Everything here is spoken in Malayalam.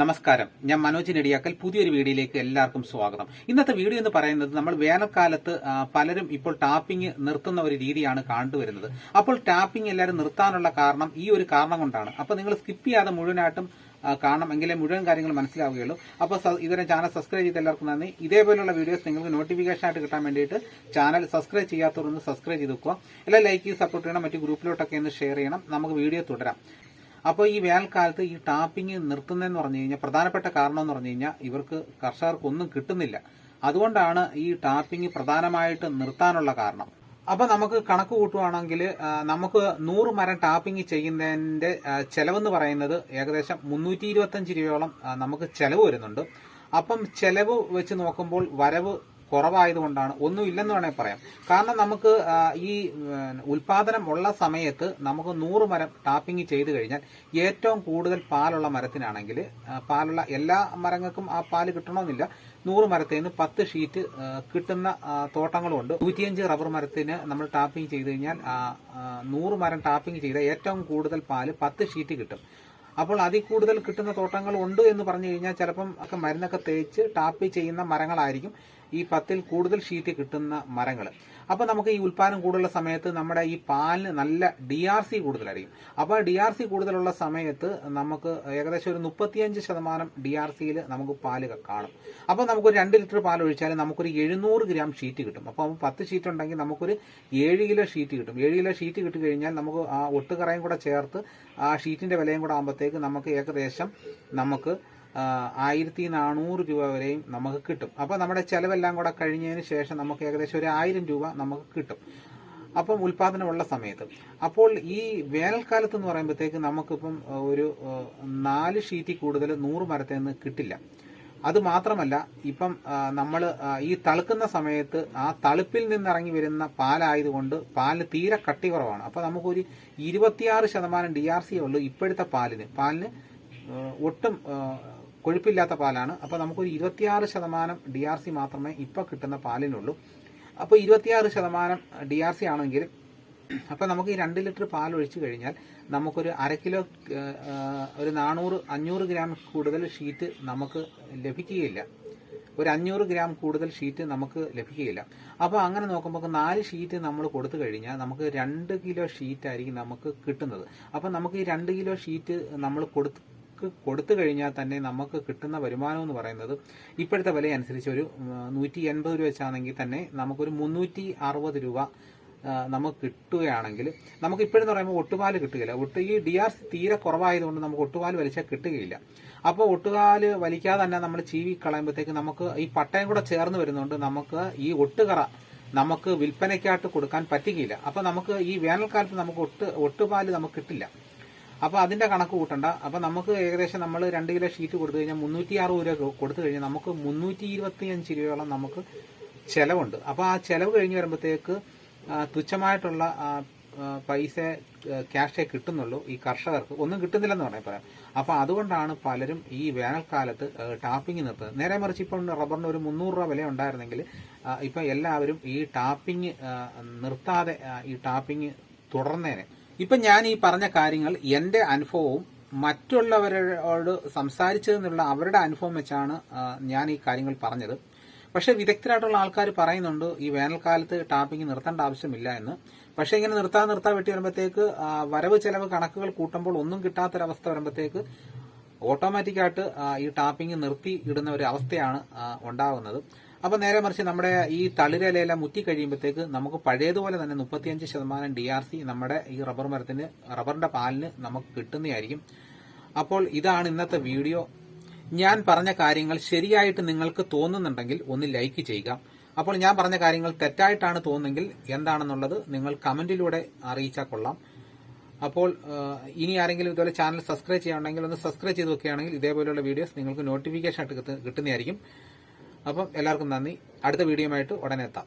നമസ്കാരം. ഞാൻ മനോജ് നെടിയാക്കൽ. പുതിയൊരു വീഡിയോയിലേക്ക് എല്ലാവർക്കും സ്വാഗതം. ഇന്നത്തെ വീഡിയോ എന്ന് പറയുന്നത് നമ്മൾ വേനൽക്കാലത്ത് പലരും ഇപ്പോൾ ടാപ്പിംഗ് നിർത്തുന്ന ഒരു രീതിയാണ് കണ്ടുവരുന്നത്. അപ്പോൾ ടാപ്പിംഗ് എല്ലാവരും നിർത്താനുള്ള കാരണം ഈ ഒരു കാരണം കൊണ്ടാണ്. അപ്പോൾ നിങ്ങൾ സ്കിപ്പ് ചെയ്യാതെ മുഴുവനായിട്ടും കാണണം. എങ്കിലേ മുഴുവൻ കാര്യങ്ങൾ മനസ്സിലാവുകയുള്ളൂ. അപ്പോൾ ഇതുവരെ ചാനൽ സബ്സ്ക്രൈബ് ചെയ്ത് എല്ലാവർക്കും നന്ദി. ഇതേപോലുള്ള വീഡിയോസ് നിങ്ങൾക്ക് നോട്ടിഫിക്കേഷൻ ആയിട്ട് കിട്ടാൻ വേണ്ടിയിട്ട് ചാനൽ സബ്സ്ക്രൈബ് ചെയ്യാത്തവരൊന്ന് സബ്സ്ക്രൈബ് ചെയ്ത് വെക്കുക. എല്ലാ ലൈക്ക് ചെയ്ത് സപ്പോർട്ട് ചെയ്യണം. മറ്റു ഗ്രൂപ്പിലോട്ടൊക്കെ ഒന്ന് ഷെയർ ചെയ്യണം. നമുക്ക് വീഡിയോ തുടരാം. അപ്പോൾ ഈ വേനൽക്കാലത്ത് ഈ ടാപ്പിംഗ് നിർത്തുന്നതെന്ന് പറഞ്ഞു കഴിഞ്ഞാൽ പ്രധാനപ്പെട്ട കാരണം എന്ന് പറഞ്ഞു കഴിഞ്ഞാൽ ഇവർക്ക് കർഷകർക്കൊന്നും കിട്ടുന്നില്ല. അതുകൊണ്ടാണ് ഈ ടാപ്പിംഗ് പ്രധാനമായിട്ട് നിർത്താനുള്ള കാരണം. അപ്പൊ നമുക്ക് കണക്ക് കൂട്ടുവാണെങ്കിൽ നമുക്ക് നൂറ് മരം ടാപ്പിംഗ് ചെയ്യുന്നതിന്റെ ചെലവെന്ന് പറയുന്നത് ഏകദേശം മുന്നൂറ്റി ഇരുപത്തഞ്ച് രൂപയോളം നമുക്ക് ചെലവ് വരുന്നുണ്ട്. അപ്പം ചെലവ് വെച്ച് നോക്കുമ്പോൾ വരവ് കുറവായതുകൊണ്ടാണ്. ഒന്നും ഇല്ലെന്ന് പറയാം. കാരണം നമുക്ക് ഈ ഉൽപാദനം ഉള്ള സമയത്ത് നമുക്ക് നൂറ് മരം ടാപ്പിംഗ് ചെയ്ത് കഴിഞ്ഞാൽ ഏറ്റവും കൂടുതൽ പാലുള്ള മരത്തിനാണെങ്കിൽ പാലുള്ള എല്ലാ മരങ്ങൾക്കും ആ പാൽ കിട്ടണമെന്നില്ല. നൂറ് മരത്തിൽ നിന്ന് പത്ത് ഷീറ്റ് കിട്ടുന്ന തോട്ടങ്ങളുണ്ട്. നൂറ്റിയഞ്ച് റബ്ബർ മരത്തിന് നമ്മൾ ടാപ്പിംഗ് ചെയ്ത് കഴിഞ്ഞാൽ നൂറ് മരം ടാപ്പിംഗ് ചെയ്ത ഏറ്റവും കൂടുതൽ പാൽ പത്ത് ഷീറ്റ് കിട്ടും. അപ്പോൾ അതിൽ കൂടുതൽ കിട്ടുന്ന തോട്ടങ്ങൾ ഉണ്ട് എന്ന് പറഞ്ഞു കഴിഞ്ഞാൽ ചിലപ്പം ഒക്കെ മരുന്നൊക്കെ തേച്ച് ടാപ്പ് ചെയ്യുന്ന മരങ്ങളായിരിക്കും. ഈ പത്തിൽ കൂടുതൽ ഷീറ്റ് കിട്ടുന്ന മരങ്ങൾ അപ്പോൾ നമുക്ക് ഈ ഉൽപ്പാദനം കൂടുതലുള്ള സമയത്ത് നമ്മുടെ ഈ പാലിന് നല്ല ഡി ആർ സി കൂടുതലായിരിക്കും. അപ്പോൾ ഡി ആർ സി കൂടുതലുള്ള സമയത്ത് നമുക്ക് ഏകദേശം ഒരു മുപ്പത്തിയഞ്ച് ശതമാനം ഡി ആർ സിയിൽ നമുക്ക് പാൽ കാണും. അപ്പോൾ നമുക്കൊരു രണ്ട് ലിറ്റർ പാൽ ഒഴിച്ചാൽ നമുക്കൊരു എഴുന്നൂറ് ഗ്രാം ഷീറ്റ് കിട്ടും. അപ്പോൾ പത്ത് ഷീറ്റ് ഉണ്ടെങ്കിൽ നമുക്കൊരു ഏഴ് കിലോ ഷീറ്റ് കിട്ടും. ഏഴ് കിലോ ഷീറ്റ് കിട്ടി കഴിഞ്ഞാൽ നമുക്ക് ആ ഒട്ടുകറയും കൂടെ ചേർത്ത് ആ ഷീറ്റിന്റെ വിലയും കൂടെ ആകുമ്പോഴത്തേക്ക് നമുക്ക് ഏകദേശം നമുക്ക് ആയിരത്തി നാനൂറ് രൂപ വരെയും നമുക്ക് കിട്ടും. അപ്പോൾ നമ്മുടെ ചെലവെല്ലാം കൂടെ കഴിഞ്ഞതിന് ശേഷം നമുക്ക് ഏകദേശം ഒരു ആയിരം രൂപ നമുക്ക് കിട്ടും. അപ്പം ഉൽപാദനമുള്ള സമയത്ത്. അപ്പോൾ ഈ വേനൽക്കാലത്ത് എന്ന് പറയുമ്പോഴത്തേക്ക് നമുക്കിപ്പം ഒരു നാല് ഷീറ്റ് കൂടുതൽ നൂറ് മരത്തിൽ നിന്ന് കിട്ടില്ല. അത് മാത്രമല്ല ഇപ്പം നമ്മൾ ഈ തളുക്കുന്ന സമയത്ത് ആ തളുപ്പിൽ നിന്നിറങ്ങി വരുന്ന പാലായതുകൊണ്ട് പാലിന് തീരെ കട്ടി കുറവാണ്. അപ്പോൾ നമുക്കൊരു ഇരുപത്തിയാറ് ശതമാനം ഡി ആർ സി ഉള്ളൂ ഇപ്പോഴത്തെ പാലിന്. പാലിന് ഒട്ടും കൊഴുപ്പില്ലാത്ത പാലാണ്. അപ്പോൾ നമുക്കൊരു ഇരുപത്തിയാറ് ശതമാനം ഡി ആർ സി മാത്രമേ ഇപ്പോൾ കിട്ടുന്ന പാലിനുള്ളൂ. അപ്പോൾ ഇരുപത്തിയാറ് ശതമാനം ഡി ആർ സി ആണെങ്കിൽ അപ്പോൾ നമുക്ക് ഈ രണ്ട് ലിറ്റർ പാൽ ഒഴിച്ചു കഴിഞ്ഞാൽ നമുക്കൊരു അര കിലോ ഒരു നാനൂറ് അഞ്ഞൂറ് ഗ്രാം കൂടുതൽ ഷീറ്റ് നമുക്ക് ലഭിക്കുകയില്ല. ഒരു അഞ്ഞൂറ് ഗ്രാം കൂടുതൽ ഷീറ്റ് നമുക്ക് ലഭിക്കുകയില്ല. അപ്പോൾ അങ്ങനെ നോക്കുമ്പോൾ നാല് ഷീറ്റ് നമ്മൾ കൊടുത്തു കഴിഞ്ഞാൽ നമുക്ക് രണ്ട് കിലോ ഷീറ്റ് ആയിരിക്കും നമുക്ക് കിട്ടുന്നത്. അപ്പോൾ നമുക്ക് ഈ രണ്ട് കിലോ ഷീറ്റ് നമ്മൾ കൊടുത്ത് കൊടുത്തു കഴിഞ്ഞാൽ തന്നെ നമുക്ക് കിട്ടുന്ന വരുമാനം എന്ന് പറയുന്നത് ഇപ്പോഴത്തെ വില അനുസരിച്ച് ഒരു നൂറ്റി എൺപത് രൂപ വെച്ചാണെങ്കിൽ തന്നെ നമുക്കൊരു മുന്നൂറ്റി അറുപത് രൂപ നമുക്ക് കിട്ടുകയാണെങ്കിൽ നമുക്ക് ഇപ്പോഴെന്ന് പറയുമ്പോൾ ഒട്ടുപാൽ കിട്ടുകയില്ല. ഒട്ട് ഈ ഡി ആർ സി തീരെ കുറവായതുകൊണ്ട് നമുക്ക് ഒട്ടുപാൽ വലിച്ചാൽ കിട്ടുകയില്ല. അപ്പോൾ ഒട്ടുകാൽ വലിക്കാതെ തന്നെ നമ്മൾ ചീവി കളയുമ്പോഴത്തേക്ക് നമുക്ക് ഈ പട്ടയം കൂടെ ചേർന്ന് വരുന്നതുകൊണ്ട് നമുക്ക് ഈ ഒട്ടുകറ നമുക്ക് വിൽപ്പനയ്ക്കായിട്ട് കൊടുക്കാൻ പറ്റുകയില്ല. അപ്പോൾ നമുക്ക് ഈ വേനൽക്കാലത്ത് നമുക്ക് ഒട്ട് ഒട്ടുപാൽ നമുക്ക് കിട്ടില്ല. അപ്പോൾ അതിന്റെ കണക്ക് കൂട്ടണ്ട. അപ്പോൾ നമുക്ക് ഏകദേശം നമ്മൾ രണ്ട് കിലോ ഷീറ്റ് കൊടുത്തു കഴിഞ്ഞാൽ മുന്നൂറ്റി അറുപത് രൂപ കൊടുത്തു കഴിഞ്ഞാൽ നമുക്ക് മുന്നൂറ്റി ഇരുപത്തിയഞ്ച് രൂപയോളം നമുക്ക് ചെലവുണ്ട്. അപ്പോൾ ആ ചെലവ് കഴിഞ്ഞ് വരുമ്പോഴത്തേക്ക് തുച്ഛമായിട്ടുള്ള പൈസ ക്യാഷേ കിട്ടുന്നുള്ളൂ ഈ കർഷകർക്ക്. ഒന്നും കിട്ടുന്നില്ലെന്ന് വേണമെങ്കിൽ പറയാം. അപ്പോൾ അതുകൊണ്ടാണ് പലരും ഈ വേനൽക്കാലത്ത് ടാപ്പിംഗ് നിർത്തുന്നത്. നേരെ മറിച്ച് ഇപ്പം റബ്ബറിന് ഒരു മുന്നൂറ് രൂപ വില ഉണ്ടായിരുന്നെങ്കിൽ ഇപ്പം എല്ലാവരും ഈ ടാപ്പിംഗ് നിർത്താതെ ഈ ടാപ്പിംഗ് തുടർന്നേനെ. ഇപ്പം ഞാൻ ഈ പറഞ്ഞ കാര്യങ്ങൾ എന്റെ അനുഭവവും മറ്റുള്ളവരോട് സംസാരിച്ചതെന്നുള്ള അവരുടെ അനുഭവം വെച്ചാണ് ഞാൻ ഈ കാര്യങ്ങൾ പറഞ്ഞത്. പക്ഷെ വിദഗ്ധരായിട്ടുള്ള ആൾക്കാർ പറയുന്നുണ്ട് ഈ വേനൽക്കാലത്ത് ടാപ്പിംഗ് നിർത്തേണ്ട ആവശ്യമില്ല എന്ന്. പക്ഷെ ഇങ്ങനെ നിർത്താൻ നിർത്താൻ വെട്ടി വരുമ്പോഴത്തേക്ക് വരവ് ചെലവ് കണക്കുകൾ കൂട്ടുമ്പോൾ ഒന്നും കിട്ടാത്തൊരവസ്ഥ വരുമ്പോഴത്തേക്ക് ഓട്ടോമാറ്റിക്കായിട്ട് ഈ ടാപ്പിംഗ് നിർത്തി ഇടുന്ന ഒരു അവസ്ഥയാണ് ഉണ്ടാകുന്നത് അപ്പൊ നേരെ മറിച്ച് നമ്മുടെ ഈ തളിരലയെല്ലാം മുറ്റി കഴിയുമ്പോഴത്തേക്ക് നമുക്ക് പഴയതുപോലെ തന്നെ മുപ്പത്തിയഞ്ച് ശതമാനം ഡി ആർ സി നമ്മുടെ ഈ റബ്ബർ മരത്തിന് റബ്ബറിന്റെ പാലിന് നമുക്ക് കിട്ടുന്നതായിരിക്കും. അപ്പോൾ ഇതാണ് ഇന്നത്തെ വീഡിയോ. ഞാൻ പറഞ്ഞ കാര്യങ്ങൾ ശരിയായിട്ട് നിങ്ങൾക്ക് തോന്നുന്നുണ്ടെങ്കിൽ ഒന്ന് ലൈക്ക് ചെയ്യുക. അപ്പോൾ ഞാൻ പറഞ്ഞ കാര്യങ്ങൾ തെറ്റായിട്ടാണ് തോന്നുന്നെങ്കിൽ എന്താണെന്നുള്ളത് നിങ്ങൾ കമന്റിലൂടെ അറിയിച്ചാൽ കൊള്ളാം. അപ്പോൾ ഇനി ആരെങ്കിലും ഇതുപോലെ ചാനൽ സബ്സ്ക്രൈബ് ചെയ്യാനുണ്ടെങ്കിൽ ഒന്ന് സബ്സ്ക്രൈബ് ചെയ്ത് വെക്കുകയാണെങ്കിൽ ഇതേപോലെയുള്ള വീഡിയോസ് നിങ്ങൾക്ക് നോട്ടിഫിക്കേഷൻ ആയിട്ട് കിട്ടുന്നതായിരിക്കും. അപ്പം എല്ലാവർക്കും നന്ദി. അടുത്ത വീഡിയോയുമായിട്ട് ഉടനെ എത്താം.